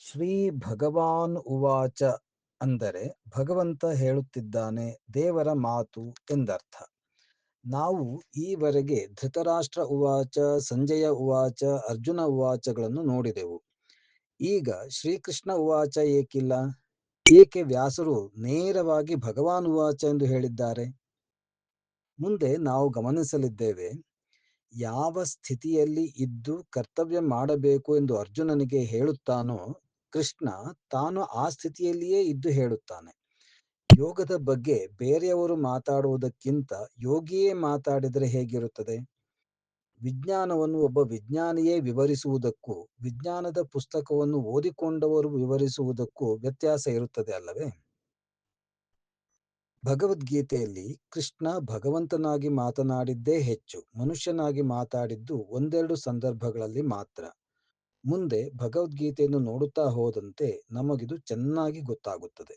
ಶ್ರೀ ಭಗವಾನ್ ಉವಾಚ ಅಂದರೆ ಭಗವಂತ ಹೇಳುತ್ತಿದ್ದಾನೆ ದೇವರ ಮಾತು ಎಂದರ್ಥ. ನಾವು ಈವರೆಗೆ ಧೃತರಾಷ್ಟ್ರ ಉವಾಚ, ಸಂಜಯ ಉವಾಚ, ಅರ್ಜುನ ಉವಾಚಗಳನ್ನು ನೋಡಿದೆವು. ಈಗ ಶ್ರೀಕೃಷ್ಣ ಉವಾಚ ಏಕಿಲ್ಲ? ಏಕೆ ವ್ಯಾಸರು ನೇರವಾಗಿ ಭಗವಾನ್ ಉವಾಚ ಎಂದು ಹೇಳಿದ್ದಾರೆ? ಮುಂದೆ ನಾವು ಗಮನಿಸಲಿದ್ದೇವೆ. ಯಾವ ಸ್ಥಿತಿಯಲ್ಲಿ ಇದ್ದು ಕರ್ತವ್ಯ ಮಾಡಬೇಕು ಎಂದು ಅರ್ಜುನನಿಗೆ ಹೇಳುತ್ತಾನೋ ಕೃಷ್ಣ ತಾನು ಆ ಸ್ಥಿತಿಯಲ್ಲಿಯೇ ಇದ್ದು ಹೇಳುತ್ತಾನೆ. ಯೋಗದ ಬಗ್ಗೆ ಬೇರೆಯವರು ಮಾತಾಡುವುದಕ್ಕಿಂತ ಯೋಗಿಯೇ ಮಾತಾಡಿದರೆ ಹೇಗಿರುತ್ತದೆ? ವಿಜ್ಞಾನವನ್ನು ಒಬ್ಬ ವಿಜ್ಞಾನಿಯೇ ವಿವರಿಸುವುದಕ್ಕೂ, ವಿಜ್ಞಾನದ ಪುಸ್ತಕವನ್ನು ಓದಿಕೊಂಡವರು ವಿವರಿಸುವುದಕ್ಕೂ ವ್ಯತ್ಯಾಸ ಇರುತ್ತದೆ ಅಲ್ಲವೇ? ಭಗವದ್ಗೀತೆಯಲ್ಲಿ ಕೃಷ್ಣ ಭಗವಂತನಾಗಿ ಮಾತನಾಡಿದ್ದೇ ಹೆಚ್ಚು, ಮನುಷ್ಯನಾಗಿ ಮಾತಾಡಿದ್ದು ಒಂದೆರಡು ಸಂದರ್ಭಗಳಲ್ಲಿ ಮಾತ್ರ. ಮುಂದೆ ಭಗವದ್ಗೀತೆಯನ್ನು ನೋಡುತ್ತಾ ಹೋದಂತೆ ನಮಗಿದು ಚೆನ್ನಾಗಿ ಗೊತ್ತಾಗುತ್ತದೆ.